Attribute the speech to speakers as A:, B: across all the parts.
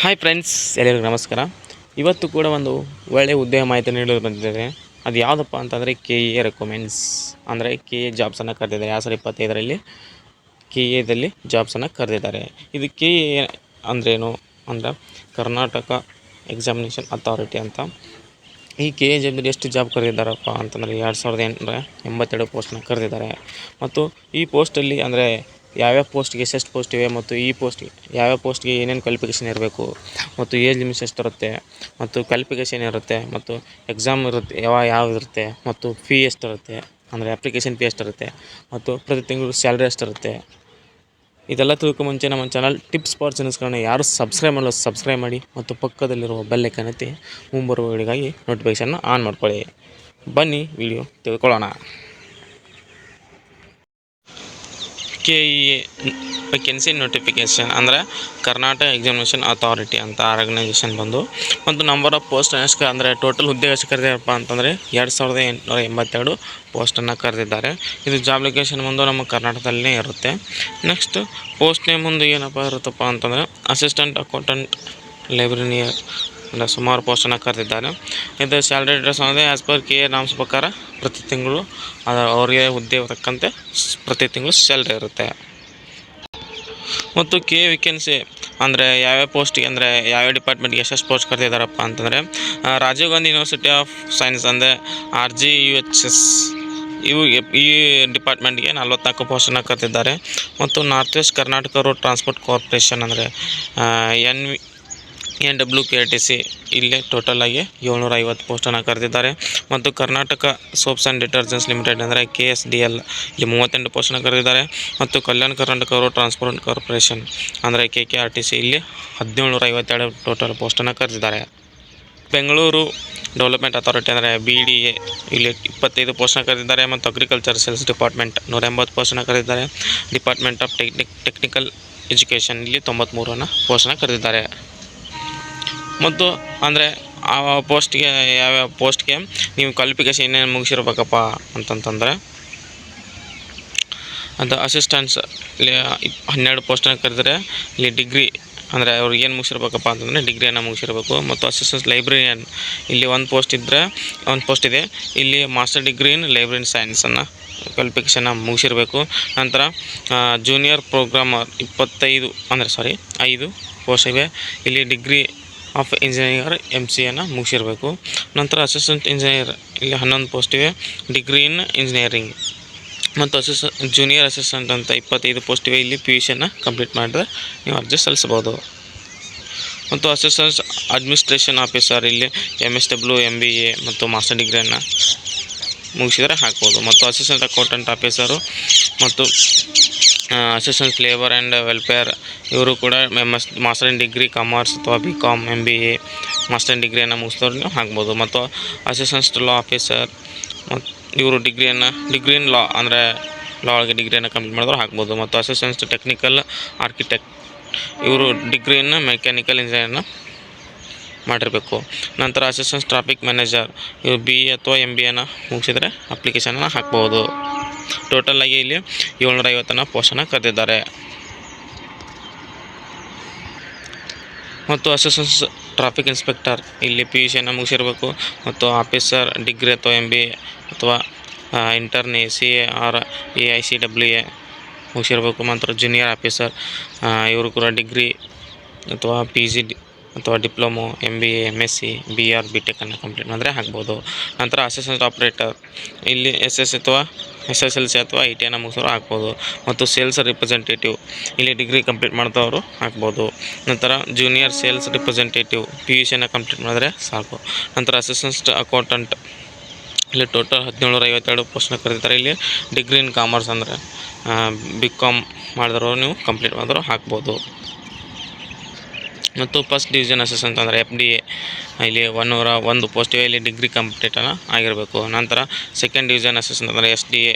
A: Hi friends ಎಲ್ಲರಿಗೂ ನಮಸ್ಕಾರ. ಇವತ್ತು ಕೂಡ ಒಂದು ಒಳ್ಳೆಯ ಉದ್ಯೋಗ ಮಾಹಿತಿ ನೀಡಲು ಬಂದಿದ್ದಾರೆ ಅದು ಯಾವುದಪ್ಪ ಅಂತಂದರೆ ಕೆ ಎ ರೆಕಮೆಂಡ್ಸ್ ಅಂದರೆ ಕೆ ಎ ಜಾಬ್ಸನ್ನು ಕರೆದಿದ್ದಾರೆ. ಎರಡು ಸಾವಿರದ ಇಪ್ಪತ್ತೈದರಲ್ಲಿ ಕೆ ಎದಲ್ಲಿ ಜಾಬ್ಸನ್ನು ಕರೆದಿದ್ದಾರೆ. ಇದು ಕೆ ಎ ಅಂದ್ರೇನು ಅಂದರೆ ಕರ್ನಾಟಕ ಎಕ್ಸಾಮಿನೇಷನ್ ಅಥಾರಿಟಿ ಅಂತ. ಈ ಕೆ ಎ ಜಾಬ್ನಲ್ಲಿ ಎಷ್ಟು ಜಾಬ್ ಕರೆದಿದ್ದಾರಪ್ಪ ಅಂತಂದರೆ ಎರಡು ಸಾವಿರದ ಎಂಟರ ಎಂಬತ್ತೆರಡು ಪೋಸ್ಟನ್ನ ಕರೆದಿದ್ದಾರೆ. ಮತ್ತು ಈ ಪೋಸ್ಟಲ್ಲಿ ಅಂದರೆ ಯಾವ್ಯಾವ ಪೋಸ್ಟ್ಗೆ ಎಷ್ಟೆಷ್ಟು ಪೋಸ್ಟ್ ಇವೆ ಮತ್ತು ಈ ಪೋಸ್ಟ್ಗೆ ಯಾವ್ಯಾವ ಪೋಸ್ಟ್ಗೆ ಏನೇನು ಕ್ವಾಲಿಫಿಕೇಷನ್ ಇರಬೇಕು ಮತ್ತು ಏಜ್ ಲಿಮಿಟ್ಸ್ ಎಷ್ಟಿರುತ್ತೆ ಮತ್ತು ಕ್ವಾಲಿಫಿಕೇಷನ್ ಇರುತ್ತೆ ಮತ್ತು ಎಕ್ಸಾಮ್ ಇರುತ್ತೆ, ಯಾವ ಯಾವ್ದು ಇರುತ್ತೆ ಮತ್ತು ಫೀ ಎಷ್ಟಿರುತ್ತೆ ಅಂದರೆ ಅಪ್ಲಿಕೇಶನ್ ಫೀ ಎಷ್ಟಿರುತ್ತೆ ಮತ್ತು ಪ್ರತಿ ತಿಂಗಳು ಸ್ಯಾಲ್ರಿ ಎಷ್ಟಿರುತ್ತೆ ಇದೆಲ್ಲ ತಿಳ್ಕೊ ಮುಂಚೆ ನಮ್ಮ ಚಾನಲ್ ಟಿಪ್ಸ್ ಫಾರ್ ಚಾನಲ್ಸ್ಗಳನ್ನ ಯಾರು ಸಬ್ಸ್ಕ್ರೈಬ್ ಮಾಡಲ್ಲ ಸಬ್ಸ್ಕ್ರೈಬ್ ಮಾಡಿ ಮತ್ತು ಪಕ್ಕದಲ್ಲಿರುವ ಬೆಲ್ ಐಕಾನ್ ಒತ್ತಿ ಮುಂಬರುವ ವಿಡಿಯೋಗಾಗಿ ನೋಟಿಫಿಕೇಷನ್ನ ಆನ್ ಮಾಡ್ಕೊಳ್ಳಿ. ಬನ್ನಿ ವಿಡಿಯೋ ತಿಳ್ಕೊಳ್ಳೋಣ K E A vacancy notification ಅಂದರೆ ಕರ್ನಾಟಕ ಎಕ್ಸಾಮಿನೇಷನ್ ಅಥಾರಿಟಿ ಅಂತ ಆರ್ಗನೈಸೇಷನ್ ಬಂದು ಮತ್ತು ನಂಬರ್ ಆಫ್ ಪೋಸ್ಟ್ ಎಷ್ಟು ಅಂದರೆ ಟೋಟಲ್ ಹುದ್ದೆ ಎಷ್ಟು ಕರೆದಿರಪ್ಪ ಅಂತಂದರೆ ಎರಡು ಸಾವಿರದ ಎಂಟುನೂರ ಎಂಬತ್ತೆರಡು ಪೋಸ್ಟನ್ನು ಕರೆದಿದ್ದಾರೆ. ಇದು ಜಾಬ್ ಲೊಕೇಶನ್ ಬಂದು ನಮ್ಮ ಕರ್ನಾಟಕದಲ್ಲೇ ಇರುತ್ತೆ. ನೆಕ್ಸ್ಟ್ ಪೋಸ್ಟ್ ನೇಮ್ ಮುಂದೆ ಏನಪ್ಪ ಇರುತ್ತಪ್ಪ ಅಂತಂದರೆ ಅಸಿಸ್ಟೆಂಟ್ ಅಕೌಂಟೆಂಟ್ ಲೈಬ್ರನಿಯರ್ ಅಂದರೆ ಸುಮಾರು ಪೋಸ್ಟನ್ನು ಕರೆದಿದ್ದಾರೆ. ಇದು ಸ್ಯಾಲ್ರಿ ಡ್ರೆಸ್ ಅಂದರೆ as per K A norms ಪ್ರಕಾರ ಪ್ರತಿ ತಿಂಗಳು ಅವರಿಗೆ ಹುದ್ದೆ ತಕ್ಕಂತೆ ಪ್ರತಿ ತಿಂಗಳು ಸ್ಯಾಲ್ರಿ ಇರುತ್ತೆ. ಮತ್ತು ಕೆ ವೇಕೆನ್ಸಿ ಅಂದರೆ ಯಾವ್ಯಾವ ಪೋಸ್ಟಿಗೆ ಅಂದರೆ ಯಾವ್ಯಾವ ಡಿಪಾರ್ಟ್ಮೆಂಟ್ಗೆ ಎಷ್ಟೆಷ್ಟು ಪೋಸ್ಟ್ ಕರೆದಿದ್ದಾರಪ್ಪ ಅಂತಂದರೆ Rajiv Gandhi university of science ಅಂದರೆ R G U H S ಇವು ಈ ಡಿಪಾರ್ಟ್ಮೆಂಟ್ಗೆ ನಲ್ವತ್ನಾಲ್ಕು ಪೋಸ್ಟನ್ನು ಕರೆದಿದ್ದಾರೆ. ಮತ್ತು north west Karnataka road transport corporation ಅಂದರೆ N V N W K T C ಇಲ್ಲೇ ಟೋಟಲಾಗಿ ಏಳ್ನೂರ ಐವತ್ತು ಪೋಸ್ಟನ್ನು ಕರೆದಿದ್ದಾರೆ. ಮತ್ತು Karnataka soaps and detergents limited ಅಂದರೆ ಕೆ ಎಸ್ ಡಿ ಎಲ್ ಇಲ್ಲಿ ಮೂವತ್ತೆಂಟು ಪೋಸ್ಟನ್ನು ಕರೆದಿದ್ದಾರೆ. ಮತ್ತು Kalyana Karnataka road transport corporation ಅಂದರೆ K K R T C ಇಲ್ಲಿ ಹದಿನೇಳುನೂರ ಐವತ್ತೆರಡು ಟೋಟಲ್ ಪೋಸ್ಟನ್ನು ಕರೆದಿದ್ದಾರೆ. ಬೆಂಗಳೂರು ಡೆವಲಪ್ಮೆಂಟ್ ಅಥಾರಿಟಿ ಅಂದರೆ ಬಿ ಡಿ ಎ ಇಲ್ಲಿ ಇಪ್ಪತ್ತೈದು ಪೋಸ್ಟ್ನ ಕರೆದಿದ್ದಾರೆ. ಮತ್ತು ಅಗ್ರಿಕಲ್ಚರ್ ಸೇಲ್ಸ್ ಡಿಪಾರ್ಟ್ಮೆಂಟ್ ನೂರ ಎಂಬತ್ತು ಪೋಸ್ಟನ್ನ ಕರೆದಿದ್ದಾರೆ. Department of technic technical education ಇಲ್ಲಿ ತೊಂಬತ್ತ್ಮೂರನ್ನು ಪೋಸ್ಟ್ನ ಕರೆದಿದ್ದಾರೆ. ಮತ್ತು ಅಂದರೆ ಆ ಪೋಸ್ಟ್ಗೆ ಯಾವ್ಯಾವ ಪೋಸ್ಟ್ಗೆ ನೀವು ಕ್ವಾಲಿಫಿಕೇಷನ್ ಏನೇನು ಮುಗಿಸಿರ್ಬೇಕಪ್ಪ ಅಂತಂತಂದರೆ ಅದು ಅಸಿಸ್ಟೆನ್ಸ್ ಇಲ್ಲಿ ಹನ್ನೆರಡು ಪೋಸ್ಟನ್ನು ಕರೆದರೆ ಇಲ್ಲಿ ಡಿಗ್ರಿ ಅಂದರೆ ಅವ್ರಿಗೆ ಏನು ಮುಗಿಸಿರ್ಬೇಕಪ್ಪ ಅಂತಂದರೆ ಡಿಗ್ರಿಯನ್ನು ಮುಗಿಸಿರ್ಬೇಕು ಮತ್ತು ಅಸಿಸ್ಟೆನ್ಸ್ ಲೈಬ್ರರಿಯನ್ ಇಲ್ಲಿ ಒಂದು ಪೋಸ್ಟ್ ಇದ್ದರೆ ಒಂದು ಪೋಸ್ಟ್ ಇದೆ. ಇಲ್ಲಿ ಮಾಸ್ಟರ್ ಡಿಗ್ರಿ ಇನ್ ಲೈಬ್ರರಿ ಸೈನ್ಸನ್ನು ಕ್ವಾಲಿಫಿಕೇಷನ್ನ ಮುಗಿಸಿರಬೇಕು. ನಂತರ ಜೂನಿಯರ್ ಪ್ರೋಗ್ರಾಮರ್ ಇಪ್ಪತ್ತೈದು ಅಂದರೆ ಸಾರಿ ಐದು ಪೋಸ್ಟ್ ಇವೆ. ಇಲ್ಲಿ degree of engineer M C ಎನ ಮುಗಿಸಿರಬೇಕು. ನಂತರ ಅಸಿಸ್ಟೆಂಟ್ ಇಂಜಿನಿಯರ್ ಇಲ್ಲಿ ಹನ್ನೊಂದು ಪೋಸ್ಟ್ ಇವೆ. ಡಿಗ್ರಿ ಇನ್ ಇಂಜಿನಿಯರಿಂಗ್ ಮತ್ತು ಅಸಿಸ್ ಜೂನಿಯರ್ ಅಸಿಸ್ಟೆಂಟ್ ಅಂತ ಇಪ್ಪತ್ತೈದು ಪೋಸ್ಟ್ ಇವೆ. ಇಲ್ಲಿ ಪಿ ಯು ಸಿಯನ್ನು ಕಂಪ್ಲೀಟ್ ಮಾಡಿದ್ರೆ ನೀವು ಅರ್ಜಿ ಸಲ್ಲಿಸ್ಬೋದು ಮತ್ತು ಅಸಿಸ್ಟೆಂಟ್ ಅಡ್ಮಿನಿಸ್ಟ್ರೇಷನ್ ಆಫೀಸರ್ ಇಲ್ಲಿ M S W M B A ಮತ್ತು ಮಾಸ್ಟರ್ ಡಿಗ್ರಿಯನ್ನು ಮುಗಿಸಿದರೆ ಹಾಕ್ಬೋದು. ಮತ್ತು ಅಸಿಸ್ಟೆಂಟ್ ಅಕೌಂಟೆಂಟ್ ಆಫೀಸರು ಮತ್ತು ಅಸಿಸ್ಟೆಂಟ್ ಲೇಬರ್ ಆ್ಯಂಡ್ ವೆಲ್ಫೇರ್ ಇವರು ಕೂಡ ಮಸ್ ಮಾಸ್ಟರ್ ಇನ್ ಡಿಗ್ರಿ ಕಾಮರ್ಸ್ ಅಥವಾ B com M B A master in ಡಿಗ್ರಿಯನ್ನು ಮುಗಿಸಿದವ್ರು ನೀವು ಹಾಕ್ಬೋದು ಮತ್ತು ಅಸಿಸ್ಟೆಂಟ್ ಲಾ ಆಫೀಸರ್ ಮತ್ತು ಇವರು ಡಿಗ್ರಿಯನ್ನು ಡಿಗ್ರಿ ಇನ್ ಲಾ ಅಂದರೆ ಲಾ ಒಳಗೆ ಡಿಗ್ರಿಯನ್ನು ಕಂಪ್ಲೀಟ್ ಮಾಡಿದ್ರು ಹಾಕ್ಬೋದು ಮತ್ತು ಅಸಿಸ್ಟೆಂಟ್ ಟೆಕ್ನಿಕಲ್ ಆರ್ಕಿಟೆಕ್ಟ್ ಇವರು ಡಿಗ್ರಿಯನ್ನು ಮೆಕ್ಯಾನಿಕಲ್ ಇಂಜಿನಿಯರ್ನ ಮಾಡಿರಬೇಕು. ನಂತರ ಅಸಿಸ್ಟೆಂಟ್ ಟ್ರಾಫಿಕ್ ಮ್ಯಾನೇಜರ್ ಇವರು ಬಿ ಎ ಅಥವಾ ಎಂ ಬಿ ಎನ ಮುಗಿಸಿದರೆ ಅಪ್ಲಿಕೇಶನನ್ನು ಹಾಕ್ಬೋದು. ಟೋಟಲಾಗಿ ಇಲ್ಲಿ ಏಳ್ನೂರ ಐವತ್ತನ್ನು ಪೋಸ್ಟನ್ನು ಕರೆದಿದ್ದಾರೆ ಮತ್ತು ಅಸಿಸ್ಟೆಂಟ್ ಟ್ರಾಫಿಕ್ ಇನ್ಸ್ಪೆಕ್ಟರ್ ಇಲ್ಲಿ ಪಿ ಯು ಸಿಯನ್ನು ಮುಗಿಸಿರಬೇಕು. ಮತ್ತು ಆಫೀಸರ್ ಡಿಗ್ರಿ ಅಥವಾ ಎಂ ಬಿ ಎ ಅಥವಾ intern A C A R A I C W A ಮುಗಿಸಿರಬೇಕು. ಮಾತ್ರ ಜೂನಿಯರ್ ಆಫೀಸರ್ ಇವರು ಕೂಡ ಡಿಗ್ರಿ ಅಥವಾ ಪಿ ಜಿ ಡಿ, ಅಥವಾ diploma M B A M S C B R B ಟೆಕನ್ನು complete ಮಾಡಿದ್ರೆ ಹಾಕ್ಬೋದು ನಂತರ ಅಸಿಸ್ಟೆಂಟ್ ಆಪ್ರೇಟರ್ ಇಲ್ಲಿ ಎಸ್ ಎಸ್ ಅಥವಾ ಎಸ್ ಎಸ್ ಎಲ್ ಸಿ ಅಥವಾ ಐ ಟಿ ಐನ ಮುಗಿಸೋರು ಹಾಕ್ಬೋದು. ಮತ್ತು ಸೇಲ್ಸ್ ರಿಪ್ರೆಸೆಂಟೇಟಿವ್ ಇಲ್ಲಿ ಡಿಗ್ರಿ ಕಂಪ್ಲೀಟ್ ಮಾಡ್ತಾವ್ರು ಹಾಕ್ಬೋದು. ನಂತರ junior sales representative P U ಸಿಯನ್ನು complete ಮಾಡಿದ್ರೆ ಸಾಕು. ನಂತರ ಅಸಿಸ್ಟೆಂಟ್ ಅಕೌಂಟೆಂಟ್ ಇಲ್ಲಿ ಟೋಟಲ್ ಹದಿನೇಳುನೂರ ಐವತ್ತೆರಡು ಪೋಸ್ಟ್ನ ಕರೀತಾರೆ ಇಲ್ಲಿ ಡಿಗ್ರಿ ಇನ್ ಕಾಮರ್ಸ್ ಅಂದರೆ ಬಿ ಕಾಮ್ ಮಾಡಿದ್ರು ನೀವು ಕಂಪ್ಲೀಟ್ ಮಾಡಿದ್ರು ಹಾಕ್ಬೋದು. ಮತ್ತು ಫಸ್ಟ್ ಡಿವಿಷನ್ ಅಸಿಸ್ಟೆಂಟ್ ಅಂದರೆ ಎಫ್ ಡಿ ಎ ಇಲ್ಲಿ ಒನ್ನೂರ ಒಂದು ಪೋಸ್ಟ್ ಇಲ್ಲಿ ಡಿಗ್ರಿ ಕಂಪ್ಲೀಟನ್ನು ಆಗಿರಬೇಕು. ನಂತರ ಸೆಕೆಂಡ್ ಡಿವಿಷನ್ ಅಸಿಸ್ಟೆಂಟ್ ಅಂದರೆ ಎಸ್ ಡಿ ಎ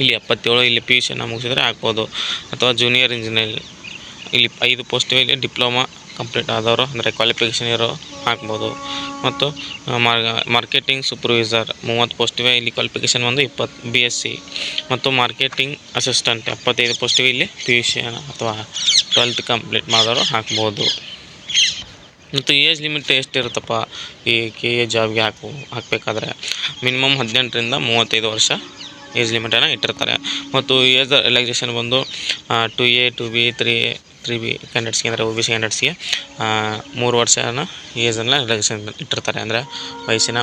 A: ಇಲ್ಲಿ ಎಪ್ಪತ್ತೇಳು, ಇಲ್ಲಿ ಪಿ ಯು ಸಿಯನ್ನು ಮುಗಿಸಿದರೆ ಆಗ್ಬೋದು. ಅಥವಾ ಜೂನಿಯರ್ ಇಂಜಿನಿಯರ್ ಇಲ್ಲಿ ಐದು ಪೋಸ್ಟ್ ಇಲ್ಲಿ ಡಿಪ್ಲೊಮಾ ಕಂಪ್ಲೀಟ್ ಆದವರು ಅಂದರೆ ಕ್ವಾಲಿಫಿಕೇಷನ್ ಇರೋ ಹಾಕ್ಬೋದು ಮತ್ತು ಮಾರ್ಕೆಟಿಂಗ್ ಸೂಪರ್ವೈಸರ್ ಮೂವತ್ತು ಪೋಸ್ಟ್ ಇವೆ ಇಲ್ಲಿ ಕ್ವಾಲಿಫಿಕೇಷನ್ ಒಂದು ಇಪ್ಪತ್ತು ಬಿ ಎಸ್ ಸಿ ಮತ್ತು ಮಾರ್ಕೆಟಿಂಗ್ ಅಸಿಸ್ಟೆಂಟ್ ಎಪ್ಪತ್ತೈದು ಪೋಸ್ಟ್ ಇವೆ ಇಲ್ಲಿ ಪಿ ಯು ಸಿ ಅಥವಾ ಟ್ವೆಲ್ತ್ ಕಂಪ್ಲೀಟ್ ಮಾಡೋರು ಹಾಕ್ಬೋದು. ಮತ್ತು ಏಜ್ ಲಿಮಿಟ್ ಎಷ್ಟಿರುತ್ತಪ್ಪ ಈ ಕೆ ಎ ಜಾಬ್ಗೆ ಹಾಕು, ಹಾಕಬೇಕಾದ್ರೆ ಮಿನಿಮಮ್ ಹದಿನೆಂಟರಿಂದ ಮೂವತ್ತೈದು ವರ್ಷ ಏಜ್ ಲಿಮಿಟನ್ನು ಇಟ್ಟಿರ್ತಾರೆ. ಮತ್ತು ಏಜ್ ರಿಲ್ಯಾಕ್ಸೇಷನ್ ಬಂದು two A two B three three B ಕ್ಯಾಂಡಿಡೇಟ್ಸ್ಗೆ ಅಂದರೆ ಒ ಬಿ ಸಿ ಕ್ಯಾಂಡಿಡೇಟ್ಸ್ಗೆ ಮೂರು ವರ್ಷನ ಏಜನ್ನು ರಿಲ್ಯಾಕ್ಸೇಷನ್ ಇಟ್ಟಿರ್ತಾರೆ. ಅಂದರೆ ವಯಸ್ಸಿನ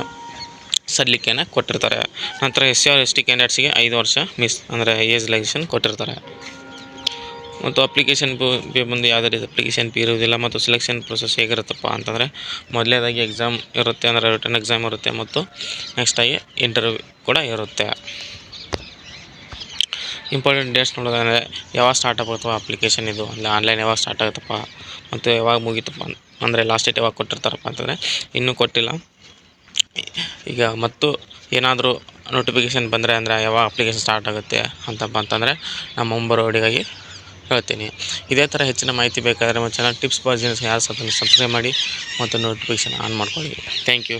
A: ಸಡ್ಲಿಕೆಯನ್ನು ಕೊಟ್ಟಿರ್ತಾರೆ. ನಂತರ S C R S T ಕ್ಯಾಂಡಿಡೇಟ್ಸ್ಗೆ ಐದು ವರ್ಷ ಮಿಸ್ ಅಂದರೆ ಏಜ್ ರಿಲ್ಯಾಕ್ಸೇಷನ್ ಕೊಟ್ಟಿರ್ತಾರೆ. ಮತ್ತು ಅಪ್ಲಿಕೇಶನ್ ಪೇ ಬಂದು ಯಾವುದೇ ರೀತಿ ಅಪ್ಲಿಕೇಶನ್ ಪೇ ಇರುವುದಿಲ್ಲ ಮತ್ತು ಸೆಲೆಕ್ಷನ್ ಪ್ರೊಸೆಸ್ ಹೇಗಿರುತ್ತಪ್ಪ ಅಂತಂದರೆ ಮೊದಲನೇದಾಗಿ ಎಕ್ಸಾಮ್ ಇರುತ್ತೆ ಅಂದರೆ ರಿಟರ್ನ್ ಎಕ್ಸಾಮ್ ಇರುತ್ತೆ ಮತ್ತು ನೆಕ್ಸ್ಟಾಗಿ ಇಂಟರ್ವ್ಯೂ ಕೂಡ ಇರುತ್ತೆ. ಇಂಪಾರ್ಟೆಂಟ್ ಡೇಟ್ಸ್ ನೋಡೋದಂದರೆ ಯಾವಾಗ ಸ್ಟಾರ್ಟ್ ಆಗುತ್ತಪ್ಪ ಅಪ್ಲಿಕೇಶನ್ ಇದು? ಅಲ್ಲಿ ಆನ್ಲೈನ್ ಯಾವಾಗ ಸ್ಟಾರ್ಟ್ ಆಗುತ್ತಪ್ಪ? ಮತ್ತು ಯಾವಾಗ ಮುಗೀತಪ್ಪ ಅಂದರೆ ಲಾಸ್ಟ್ ಡೇಟ್ ಯಾವಾಗ ಕೊಟ್ಟಿರ್ತಾರಪ್ಪ ಅಂತಂದರೆ ಇನ್ನೂ ಕೊಟ್ಟಿಲ್ಲ. ಈಗ ಮತ್ತು ಏನಾದರೂ ನೋಟಿಫಿಕೇಷನ್ ಬಂದರೆ ಅಂದರೆ ಯಾವಾಗ ಅಪ್ಲಿಕೇಶನ್ ಸ್ಟಾರ್ಟ್ ಆಗುತ್ತೆ ಅಂತಪ್ಪ ಅಂತಂದರೆ ನಮ್ಮ ಮುಂಬರೋಡಿಗಾಗಿ ಹೇಳ್ತೀನಿ. ಇದೇ ಥರ ಹೆಚ್ಚಿನ ಮಾಹಿತಿ ಬೇಕಾದರೆ ನಮ್ಮ ಚಾನಲ್ ಟಿಪ್ಸ್ ಬಿಸ್ನೆಸ್ ಯಾರು ಸಬ್ಸ್ಕ್ರೈಬ್ ಮಾಡಿ ಮತ್ತು ನೋಟಿಫಿಕೇಷನ್ ಆನ್ ಮಾಡ್ಕೊಳ್ಳಿ. Thank you